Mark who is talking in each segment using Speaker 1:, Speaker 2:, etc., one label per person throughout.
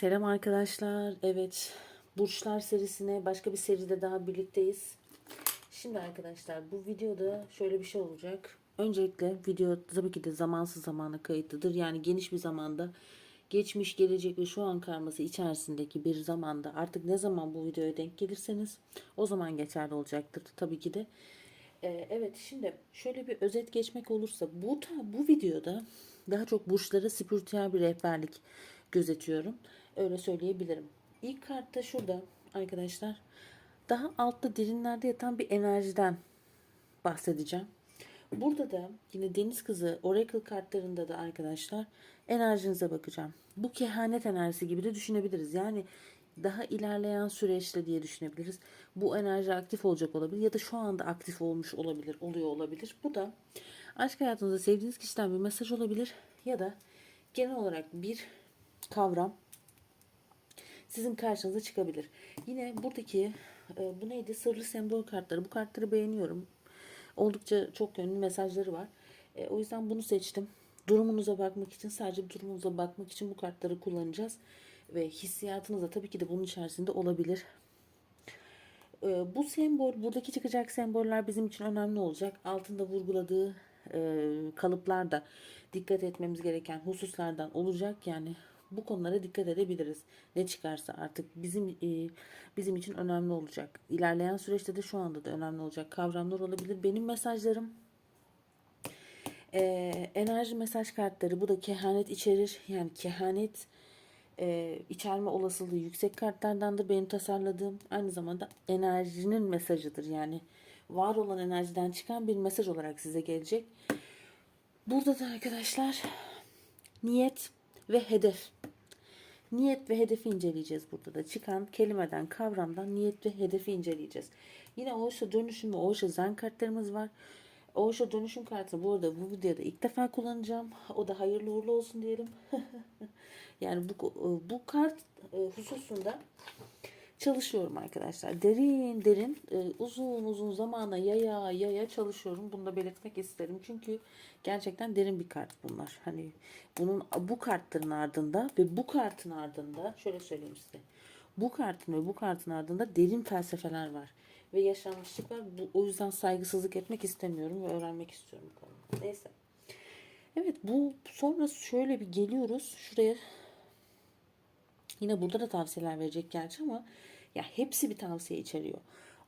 Speaker 1: Selam arkadaşlar. Evet, Burçlar serisine başka bir seride daha birlikteyiz. Şimdi arkadaşlar bu videoda şöyle bir şey olacak. Öncelikle video tabii ki de zamansız zamana kayıtlıdır. Yani geniş bir zamanda geçmiş, gelecek ve şu an karması içerisindeki bir zamanda artık ne zaman bu videoya denk gelirseniz o zaman geçerli olacaktır tabii ki de. Ee, evet şimdi şöyle bir özet geçmek olursa bu bu videoda daha çok burçlara spiritüel bir rehberlik gözetiyorum. Öyle söyleyebilirim. İlk kartta şurada arkadaşlar daha altta derinlerde yatan bir enerjiden bahsedeceğim. Burada da yine Deniz Kızı Oracle kartlarında da arkadaşlar enerjinize bakacağım. Bu kehanet enerjisi gibi de düşünebiliriz. Yani daha ilerleyen süreçte diye düşünebiliriz. Bu enerji aktif olacak olabilir ya da şu anda aktif olmuş olabilir, oluyor olabilir. Bu da aşk hayatınızda sevdiğiniz kişiden bir mesaj olabilir ya da genel olarak bir kavram sizin karşınıza çıkabilir. Yine buradaki e, bu neydi? Sırrı sembol kartları. Bu kartları beğeniyorum. Oldukça çok yönlü mesajları var. E, o yüzden bunu seçtim. Durumunuza bakmak için sadece durumunuza bakmak için bu kartları kullanacağız. Ve hissiyatınız da tabii ki de bunun içerisinde olabilir. E, bu sembol, buradaki çıkacak semboller bizim için önemli olacak. Altında vurguladığı e, kalıplar da dikkat etmemiz gereken hususlardan olacak. Yani bu konulara dikkat edebiliriz. Ne çıkarsa artık bizim e, bizim için önemli olacak. İlerleyen süreçte de şu anda da önemli olacak kavramlar olabilir. Benim mesajlarım e, enerji mesaj kartları bu da kehanet içerir. Yani kehanet e, içerme olasılığı yüksek kartlardandır benim tasarladığım. Aynı zamanda enerjinin mesajıdır. Yani var olan enerjiden çıkan bir mesaj olarak size gelecek. Burada da arkadaşlar niyet ve hedef. Niyet ve hedefi inceleyeceğiz burada da. Çıkan kelimeden, kavramdan niyet ve hedefi inceleyeceğiz. Yine Oğuş'a dönüşüm ve Oğuş'a zen kartlarımız var. Oğuş'a dönüşüm kartını bu arada bu videoda ilk defa kullanacağım. O da hayırlı uğurlu olsun diyelim. yani bu, bu kart e, hususunda çalışıyorum arkadaşlar. Derin derin e, uzun uzun zamana yaya yaya çalışıyorum. Bunu da belirtmek isterim. Çünkü gerçekten derin bir kart bunlar. Hani bunun bu kartların ardında ve bu kartın ardında şöyle söyleyeyim size. Bu kartın ve bu kartın ardında derin felsefeler var. Ve yaşanmışlık var. Bu, o yüzden saygısızlık etmek istemiyorum ve öğrenmek istiyorum bu konuda. Neyse. Evet bu sonra şöyle bir geliyoruz. Şuraya Yine burada da tavsiyeler verecek gerçi ama ya hepsi bir tavsiye içeriyor.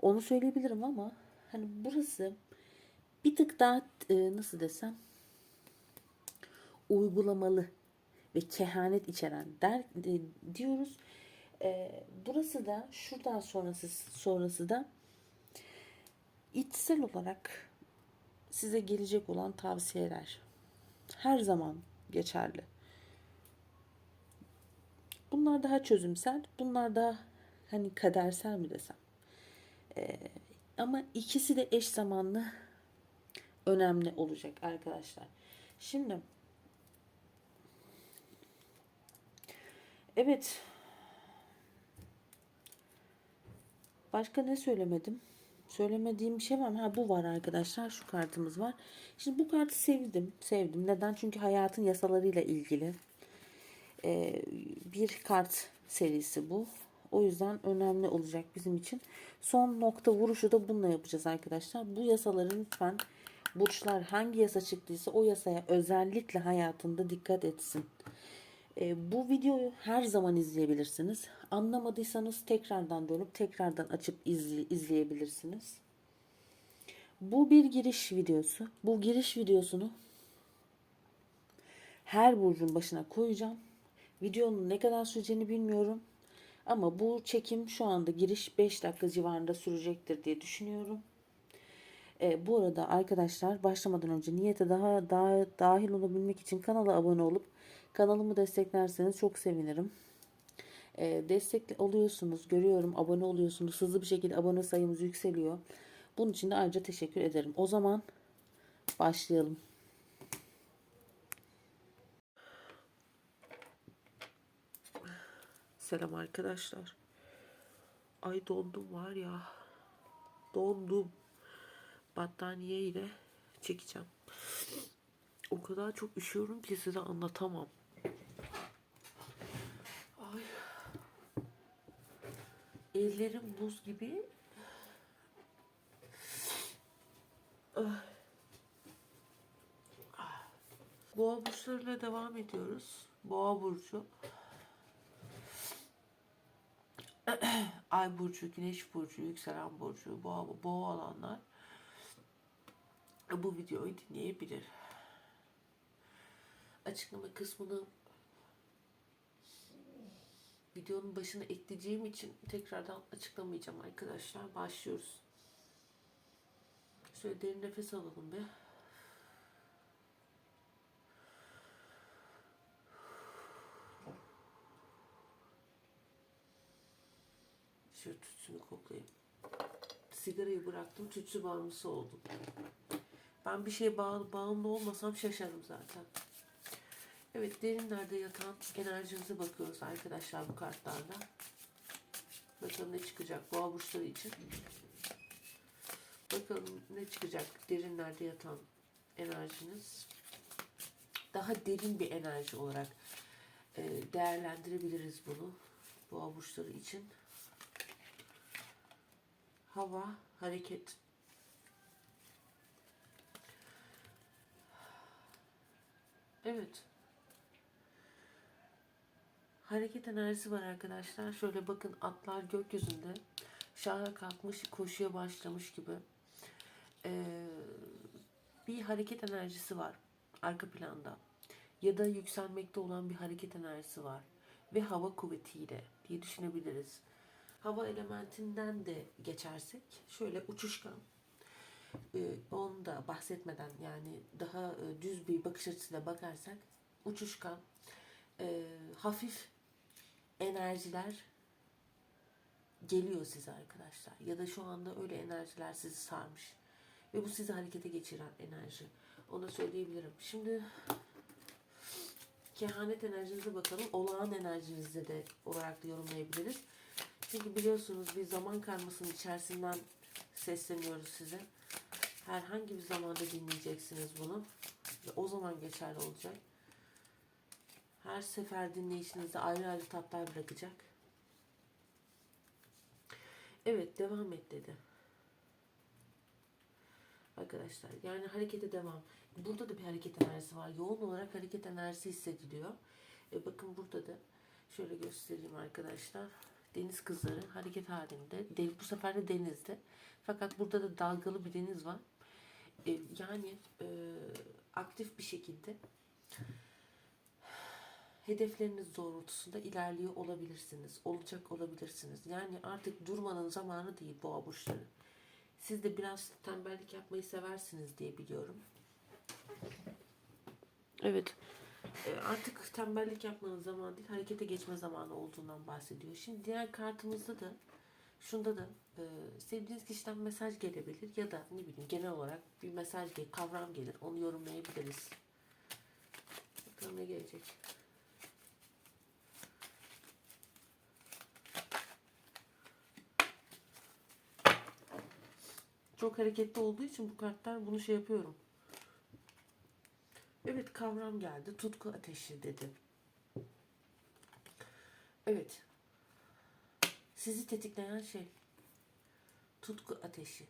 Speaker 1: Onu söyleyebilirim ama hani burası bir tık daha e, nasıl desem uygulamalı ve kehanet içeren der e, diyoruz. E, burası da şuradan sonrası sonrası da içsel olarak size gelecek olan tavsiyeler her zaman geçerli. Bunlar daha çözümsel, bunlar daha hani kadersel mi desem. Ee, ama ikisi de eş zamanlı önemli olacak arkadaşlar. Şimdi evet başka ne söylemedim? Söylemediğim bir şey var mı? Ha bu var arkadaşlar. Şu kartımız var. Şimdi bu kartı sevdim. Sevdim. Neden? Çünkü hayatın yasalarıyla ilgili e, bir kart serisi bu. O yüzden önemli olacak bizim için. Son nokta vuruşu da bununla yapacağız arkadaşlar. Bu yasaların lütfen burçlar hangi yasa çıktıysa o yasaya özellikle hayatında dikkat etsin. E, bu videoyu her zaman izleyebilirsiniz. Anlamadıysanız tekrardan dönüp tekrardan açıp izle, izleyebilirsiniz. Bu bir giriş videosu. Bu giriş videosunu her burcun başına koyacağım. Videonun ne kadar süreceğini bilmiyorum. Ama bu çekim şu anda giriş 5 dakika civarında sürecektir diye düşünüyorum. E, bu arada arkadaşlar başlamadan önce niyete daha, daha dahil olabilmek için kanala abone olup kanalımı desteklerseniz çok sevinirim. E, destek oluyorsunuz, görüyorum, abone oluyorsunuz. Hızlı bir şekilde abone sayımız yükseliyor. Bunun için de ayrıca teşekkür ederim. O zaman başlayalım. Selam arkadaşlar. Ay dondum var ya. Dondum. Battaniye ile çekeceğim. O kadar çok üşüyorum ki size anlatamam. Ay. Ellerim buz gibi. Ah. Ah. Boğa burçlarıyla devam ediyoruz. Boğa burcu. Ay burcu, güneş burcu, yükselen burcu, boğa, boğa olanlar bu videoyu dinleyebilir. Açıklama kısmını videonun başına ekleyeceğim için tekrardan açıklamayacağım arkadaşlar. Başlıyoruz. Şöyle derin nefes alalım bir. Şöyle tütsünü koklayayım. Sigarayı bıraktım, tütsü bağımlısı oldum. Ben bir şeye bağlı, bağımlı olmasam şaşarım zaten. Evet, derinlerde yatan enerjinize bakıyoruz arkadaşlar bu kartlarla. Bakalım ne çıkacak boğa burçları için. Bakalım ne çıkacak derinlerde yatan enerjiniz. Daha derin bir enerji olarak e, değerlendirebiliriz bunu boğa burçları için. Hava, hareket. Evet. Hareket enerjisi var arkadaşlar. Şöyle bakın atlar gökyüzünde. Şaha kalkmış, koşuya başlamış gibi. Ee, bir hareket enerjisi var arka planda. Ya da yükselmekte olan bir hareket enerjisi var. Ve hava kuvvetiyle diye düşünebiliriz. Hava elementinden de geçersek şöyle uçuşkan. Ee, onu da bahsetmeden yani daha e, düz bir bakış açısıyla bakarsak uçuşkan, e, hafif enerjiler geliyor size arkadaşlar. Ya da şu anda öyle enerjiler sizi sarmış. Ve bu sizi harekete geçiren enerji. Onu söyleyebilirim. Şimdi kehanet enerjinize bakalım. Olağan enerjinize de olarak da yorumlayabiliriz. Çünkü biliyorsunuz bir zaman karmasının içerisinden sesleniyoruz size. Herhangi bir zamanda dinleyeceksiniz bunu. Ve o zaman geçerli olacak. Her sefer dinleyişinizde ayrı ayrı tatlar bırakacak. Evet devam et dedi. Arkadaşlar yani harekete devam. Burada da bir hareket enerjisi var. Yoğun olarak hareket enerjisi hissediliyor. E bakın burada da şöyle göstereyim arkadaşlar. Deniz kızları hareket halinde. De, bu sefer de denizde. Fakat burada da dalgalı bir deniz var. E, yani e, aktif bir şekilde hedefleriniz doğrultusunda ilerliyor olabilirsiniz. Olacak olabilirsiniz. Yani artık durmanın zamanı değil boğa burçları. Siz de biraz tembellik yapmayı seversiniz diye biliyorum. Evet. E, artık tembellik yapmanın zamanı değil, harekete geçme zamanı olduğundan bahsediyor. Şimdi diğer kartımızda da şunda da e, sevdiğiniz kişiden mesaj gelebilir ya da ne bileyim genel olarak bir mesaj gelir, kavram gelir. Onu yorumlayabiliriz. Bakalım ne gelecek. Çok hareketli olduğu için bu kartlar bunu şey yapıyorum. Kavram geldi. Tutku ateşi dedi. Evet. Sizi tetikleyen şey tutku ateşi.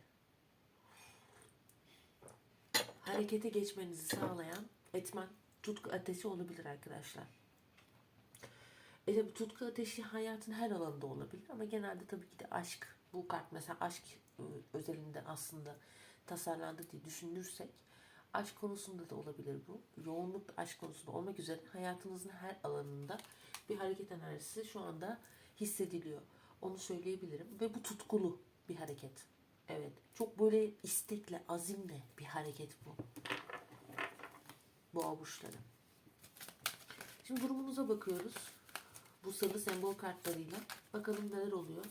Speaker 1: Harekete geçmenizi sağlayan etmen tutku ateşi olabilir arkadaşlar. E tabi tutku ateşi hayatın her alanında olabilir ama genelde tabii ki de aşk. Bu kart mesela aşk ıı, özelinde aslında tasarlandı diye düşünürsek aşk konusunda da olabilir bu. Yoğunluk aşk konusunda olmak üzere hayatınızın her alanında bir hareket enerjisi şu anda hissediliyor. Onu söyleyebilirim. Ve bu tutkulu bir hareket. Evet. Çok böyle istekle, azimle bir hareket bu. Bu burçları. Şimdi durumunuza bakıyoruz. Bu sarı sembol kartlarıyla. Bakalım neler oluyor.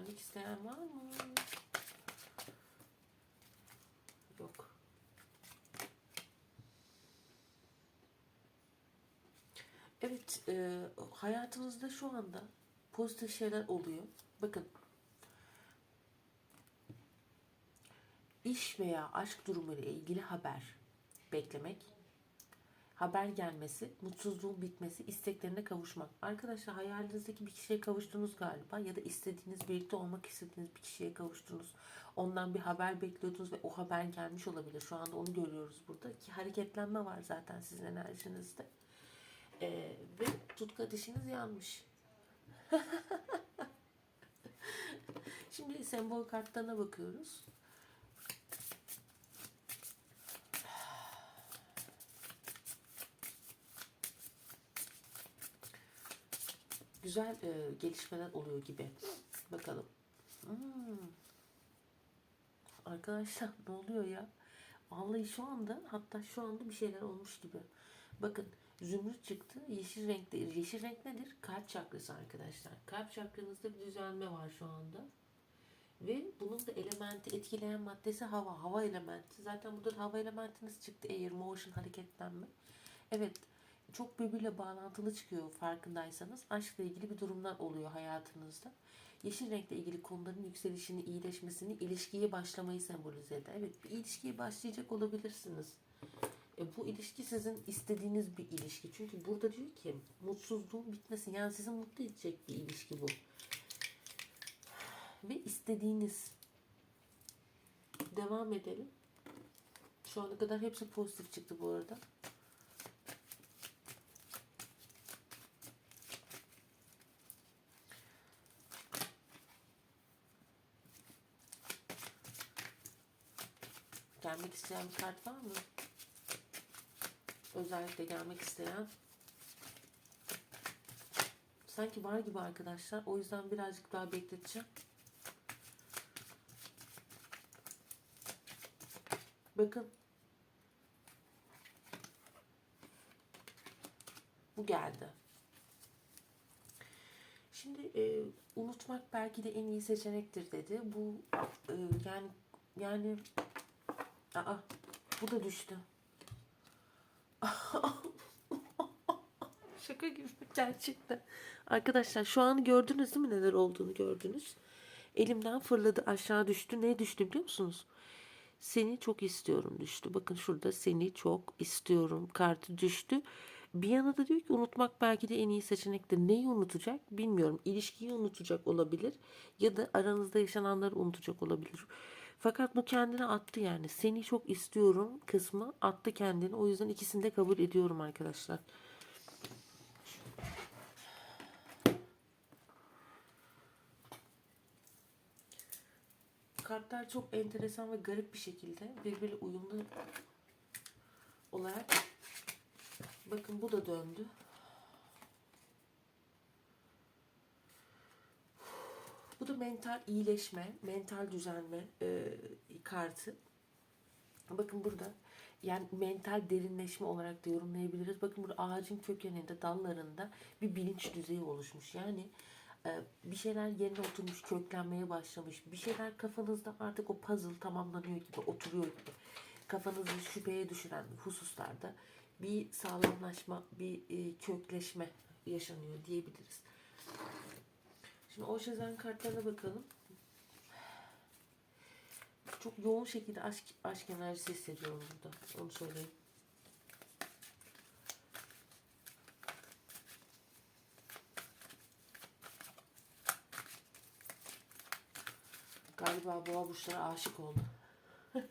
Speaker 1: Gelmek isteyen var mı? Yok. Evet, e, hayatınızda şu anda pozitif şeyler oluyor. Bakın. İş veya aşk durumuyla ilgili haber. beklemek, haber gelmesi, mutsuzluğun bitmesi, isteklerine kavuşmak. Arkadaşlar hayalinizdeki bir kişiye kavuştunuz galiba ya da istediğiniz, birlikte olmak istediğiniz bir kişiye kavuştunuz. Ondan bir haber bekliyordunuz ve o haber gelmiş olabilir. Şu anda onu görüyoruz burada ki hareketlenme var zaten sizin enerjinizde. Ee, ve tutku ateşiniz yanmış. Şimdi sembol kartlarına bakıyoruz. Güzel e, gelişmeler oluyor gibi. Bakalım. Hmm. Arkadaşlar ne oluyor ya? Vallahi şu anda hatta şu anda bir şeyler olmuş gibi. Bakın zümrüt çıktı. Yeşil renkte. Yeşil renk nedir? Kalp çakrası arkadaşlar. Kalp çakranızda bir düzelme var şu anda. Ve bunun da elementi etkileyen maddesi hava. Hava elementi. Zaten burada da hava elementiniz çıktı. Air, motion, hareketlenme. Evet. Çok birbiriyle bağlantılı çıkıyor farkındaysanız. Aşkla ilgili bir durumlar oluyor hayatınızda. Yeşil renkle ilgili konuların yükselişini, iyileşmesini, ilişkiye başlamayı sembolize eder. Evet bir ilişkiye başlayacak olabilirsiniz. E, bu ilişki sizin istediğiniz bir ilişki. Çünkü burada diyor ki mutsuzluğun bitmesi. Yani sizi mutlu edecek bir ilişki bu. Ve istediğiniz. Devam edelim. Şu ana kadar hepsi pozitif çıktı bu arada. Gelmek isteyen bir kart var mı? Özellikle gelmek isteyen. Sanki var gibi arkadaşlar. O yüzden birazcık daha bekleteceğim. Bakın. Bu geldi. Şimdi e, unutmak belki de en iyi seçenektir dedi. Bu e, yani yani Aa, bu da düştü. Şaka gibi gerçekten. Arkadaşlar şu an gördünüz değil mi neler olduğunu gördünüz. Elimden fırladı aşağı düştü. Ne düştü biliyor musunuz? Seni çok istiyorum düştü. Bakın şurada seni çok istiyorum kartı düştü. Bir yana da diyor ki unutmak belki de en iyi seçenektir. Neyi unutacak bilmiyorum. İlişkiyi unutacak olabilir ya da aranızda yaşananları unutacak olabilir. Fakat bu kendine attı yani. Seni çok istiyorum kısmı attı kendini. O yüzden ikisini de kabul ediyorum arkadaşlar. Kartlar çok enteresan ve garip bir şekilde birbiriyle uyumlu olarak bakın bu da döndü. Bu da mental iyileşme, mental düzelme e, kartı. Bakın burada yani mental derinleşme olarak da yorumlayabiliriz. Bakın burada ağacın kökeninde, dallarında bir bilinç düzeyi oluşmuş. Yani e, bir şeyler yerine oturmuş, köklenmeye başlamış. Bir şeyler kafanızda artık o puzzle tamamlanıyor gibi, oturuyor gibi. Kafanızı şüpheye düşüren hususlarda bir sağlamlaşma, bir e, kökleşme yaşanıyor diyebiliriz. Şimdi o şezen kartlarına bakalım. Çok yoğun şekilde aşk, aşk enerjisi hissediyorum burada. Onu söyleyeyim. Galiba boğa burçlara aşık oldu.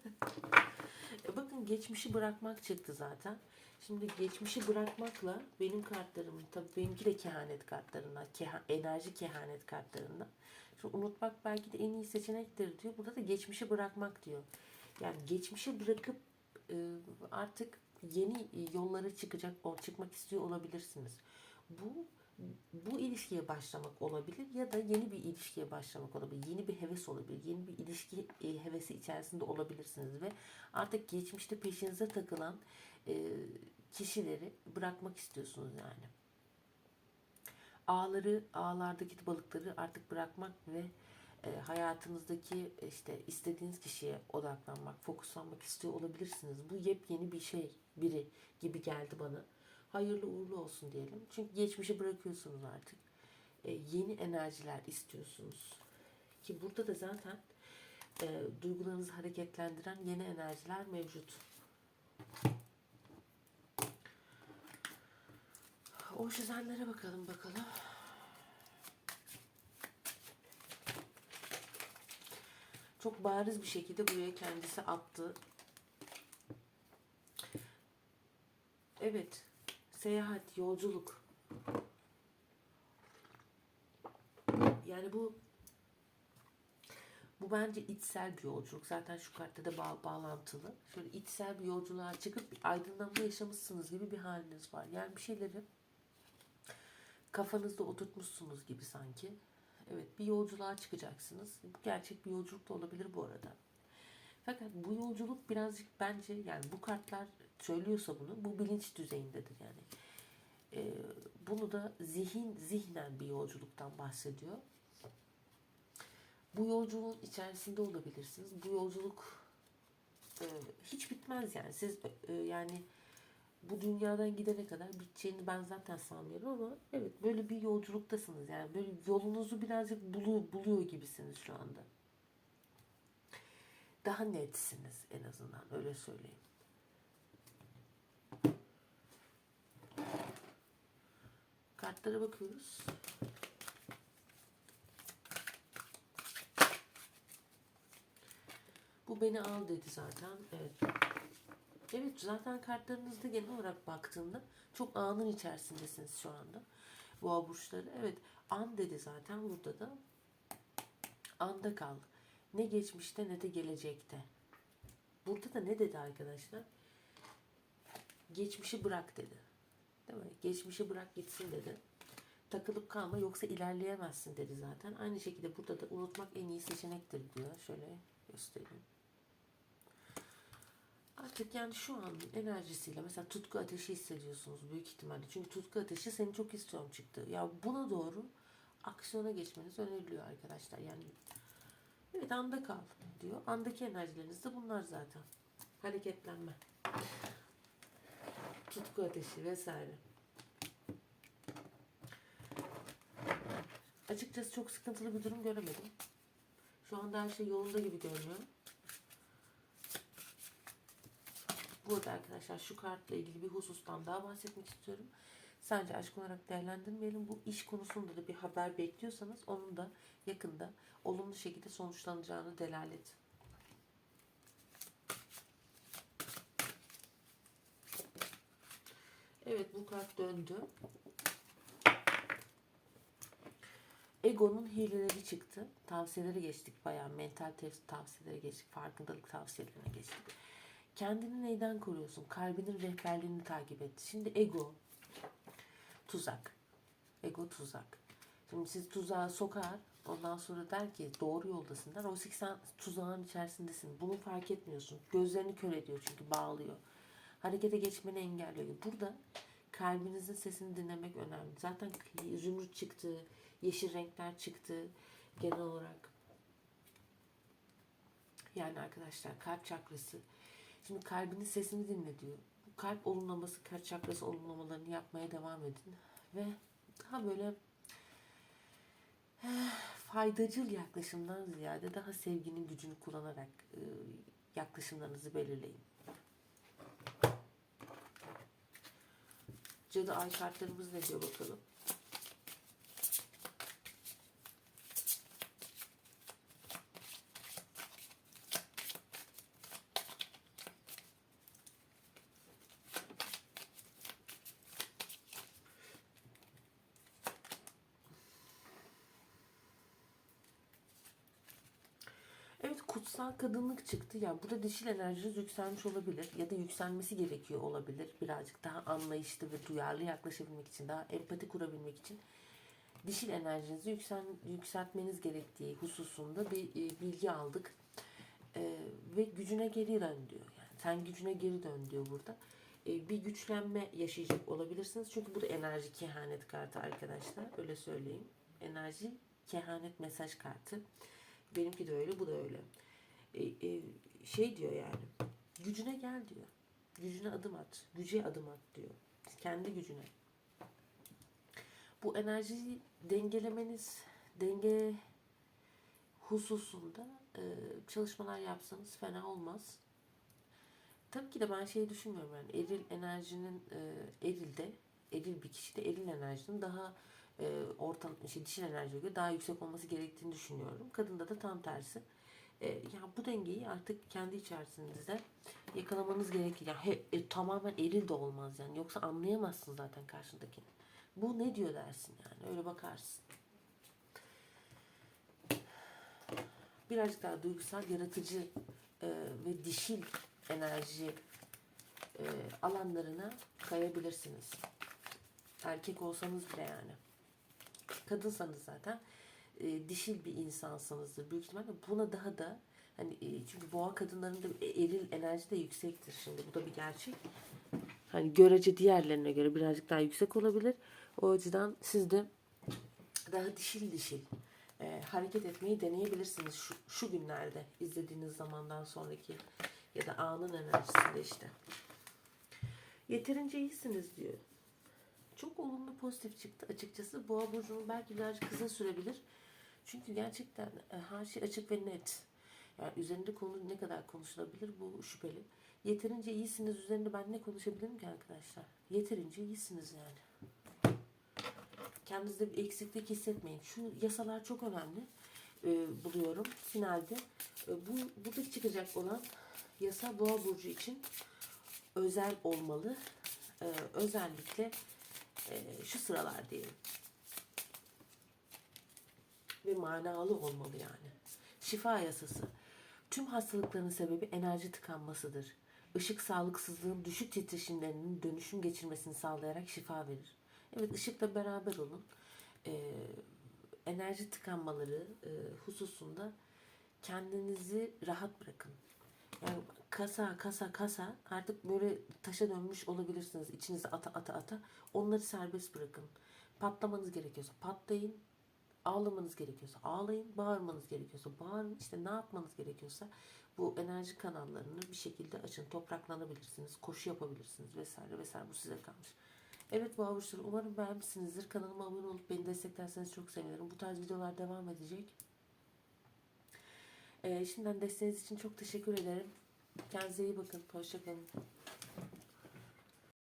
Speaker 1: bakın geçmişi bırakmak çıktı zaten. Şimdi geçmişi bırakmakla benim kartlarım tabii benimki de kehanet kartlarından, keha, enerji kehanet kartlarından. Şimdi unutmak belki de en iyi seçenektir diyor. Burada da geçmişi bırakmak diyor. Yani geçmişi bırakıp e, artık yeni yollara çıkacak, o çıkmak istiyor olabilirsiniz. Bu bu ilişkiye başlamak olabilir ya da yeni bir ilişkiye başlamak olabilir. Yeni bir heves olabilir. Yeni bir ilişki e, hevesi içerisinde olabilirsiniz ve artık geçmişte peşinize takılan kişileri bırakmak istiyorsunuz yani. Ağları, ağlardaki balıkları artık bırakmak ve e, hayatınızdaki işte istediğiniz kişiye odaklanmak, fokuslanmak istiyor olabilirsiniz. Bu yepyeni bir şey, biri gibi geldi bana. Hayırlı uğurlu olsun diyelim. Çünkü geçmişi bırakıyorsunuz artık. E, yeni enerjiler istiyorsunuz. Ki burada da zaten e, duygularınızı hareketlendiren yeni enerjiler mevcut. O çizenlere bakalım bakalım. Çok bariz bir şekilde buraya kendisi attı. Evet. Seyahat, yolculuk. Yani bu bu bence içsel bir yolculuk. Zaten şu kartta da bağ, bağlantılı. Şöyle içsel bir yolculuğa çıkıp bir aydınlanma yaşamışsınız gibi bir haliniz var. Yani bir şeyleri kafanızda oturtmuşsunuz gibi sanki. Evet bir yolculuğa çıkacaksınız. Bu gerçek bir yolculuk da olabilir bu arada. Fakat bu yolculuk birazcık bence yani bu kartlar söylüyorsa bunu bu bilinç düzeyindedir yani. Ee, bunu da zihin zihnen bir yolculuktan bahsediyor. Bu yolculuğun içerisinde olabilirsiniz. Bu yolculuk e, hiç bitmez yani. Siz e, yani bu dünyadan gidene kadar biteceğini ben zaten sanmıyorum ama evet böyle bir yolculuktasınız yani böyle yolunuzu birazcık buluyor, buluyor gibisiniz şu anda. Daha netsiniz en azından öyle söyleyeyim. Kartlara bakıyoruz. Bu beni al dedi zaten. Evet. Evet zaten kartlarınızda genel olarak baktığımda çok anın içerisindesiniz şu anda. Boğa burçları. Evet an dedi zaten burada da. Anda kal. Ne geçmişte ne de gelecekte. Burada da ne dedi arkadaşlar? Geçmişi bırak dedi. Değil mi? Geçmişi bırak gitsin dedi. Takılıp kalma yoksa ilerleyemezsin dedi zaten. Aynı şekilde burada da unutmak en iyi seçenektir diyor. Şöyle göstereyim. Artık yani şu an enerjisiyle mesela tutku ateşi hissediyorsunuz büyük ihtimalle. Çünkü tutku ateşi seni çok istiyorum çıktı. Ya buna doğru aksiyona geçmeniz öneriliyor arkadaşlar. Yani evet anda kal diyor. Andaki enerjileriniz de bunlar zaten. Hareketlenme. Tutku ateşi vesaire. Açıkçası çok sıkıntılı bir durum göremedim. Şu anda her şey yolunda gibi görünüyor. Burada arkadaşlar şu kartla ilgili bir husustan daha bahsetmek istiyorum. Sadece aşk olarak değerlendirmeyelim. Bu iş konusunda da bir haber bekliyorsanız onun da yakında olumlu şekilde sonuçlanacağını delalet. Evet bu kart döndü. Ego'nun hileleri çıktı. Tavsiyeleri geçtik. Bayağı mental tavsiyeleri geçtik. Farkındalık tavsiyelerine geçtik. Kendini neyden koruyorsun? Kalbinin rehberliğini takip et. Şimdi ego tuzak. Ego tuzak. Şimdi siz tuzağa sokar. Ondan sonra der ki doğru yoldasın der. Oysa ki sen tuzağın içerisindesin. Bunu fark etmiyorsun. Gözlerini kör ediyor çünkü bağlıyor. Harekete geçmeni engelliyor. Burada kalbinizin sesini dinlemek önemli. Zaten zümrüt çıktı. Yeşil renkler çıktı. Genel olarak. Yani arkadaşlar kalp çakrası Şimdi kalbinin sesini dinle diyor. Bu kalp olumlaması, kalp çakrası olumlamalarını yapmaya devam edin. Ve daha böyle eh, faydacıl yaklaşımdan ziyade daha sevginin gücünü kullanarak e, yaklaşımlarınızı belirleyin. Cadı ay kartlarımız ne diyor bakalım. Evet kutsal kadınlık çıktı. Ya burada dişil enerjiniz yükselmiş olabilir ya da yükselmesi gerekiyor olabilir. Birazcık daha anlayışlı ve duyarlı yaklaşabilmek için, daha empati kurabilmek için dişil enerjinizi yüksel, yükseltmeniz gerektiği hususunda bir e, bilgi aldık. E, ve gücüne geri dön diyor. Yani sen gücüne geri dön diyor burada. E, bir güçlenme yaşayacak olabilirsiniz. Çünkü bu da enerji kehanet kartı arkadaşlar. Öyle söyleyeyim. Enerji kehanet mesaj kartı. Benimki de öyle, bu da öyle. E, e, şey diyor yani, gücüne gel diyor. Gücüne adım at, güce adım at diyor. Kendi gücüne. Bu enerjiyi dengelemeniz, denge hususunda e, çalışmalar yapsanız fena olmaz. Tabii ki de ben şey düşünmüyorum yani eril enerjinin e, erilde eril bir kişi de eril enerjinin daha e, ortam, şey, dişil enerjiye göre daha yüksek olması gerektiğini düşünüyorum. Kadında da tam tersi. E, ya bu dengeyi artık kendi içerisinizde yakalamanız gerekir. Ya he, e, tamamen eril de olmaz yani. Yoksa anlayamazsın zaten karşındakini. Bu ne diyor dersin yani. Öyle bakarsın. Birazcık daha duygusal, yaratıcı e, ve dişil enerji e, alanlarına kayabilirsiniz. Erkek olsanız bile yani. Kadınsanız zaten e, dişil bir insansınızdır. Büyük ihtimalle buna daha da hani e, çünkü boğa kadınlarında eril enerji de yüksektir. Şimdi bu da bir gerçek. Hani görece diğerlerine göre birazcık daha yüksek olabilir. O açıdan siz de daha dişil dişil e, hareket etmeyi deneyebilirsiniz şu, şu günlerde izlediğiniz zamandan sonraki ya da anın enerjisinde işte. Yeterince iyisiniz diyor. Çok olumlu pozitif çıktı açıkçası. Boğa burcunun belki birazcık kısa sürebilir. Çünkü gerçekten e, her şey açık ve net. Yani üzerinde konu ne kadar konuşulabilir bu şüpheli. Yeterince iyisiniz üzerinde ben ne konuşabilirim ki arkadaşlar? Yeterince iyisiniz yani. Kendinizde bir eksiklik hissetmeyin. Şu yasalar çok önemli e, buluyorum finalde. E, bu burada çıkacak olan yasa Boğa burcu için özel olmalı. E, özellikle e, şu sıralar diyelim. Ve manalı olmalı yani. Şifa yasası. Tüm hastalıkların sebebi enerji tıkanmasıdır. Işık sağlıksızlığın düşük titreşimlerinin dönüşüm geçirmesini sağlayarak şifa verir. Evet ışıkla beraber olun. Ee, enerji tıkanmaları e, hususunda kendinizi rahat bırakın. Yani kasa kasa kasa artık böyle taşa dönmüş olabilirsiniz. İçinize ata ata ata. Onları serbest bırakın. Patlamanız gerekiyorsa patlayın. Ağlamanız gerekiyorsa ağlayın. Bağırmanız gerekiyorsa bağırın. İşte ne yapmanız gerekiyorsa bu enerji kanallarını bir şekilde açın. Topraklanabilirsiniz. Koşu yapabilirsiniz vesaire vesaire. Bu size kalmış. Evet bu avuçları umarım beğenmişsinizdir. Kanalıma abone olup beni desteklerseniz çok sevinirim. Bu tarz videolar devam edecek. Ee, şimdiden desteğiniz için çok teşekkür ederim. Kendinize iyi bakın. Hoşçakalın.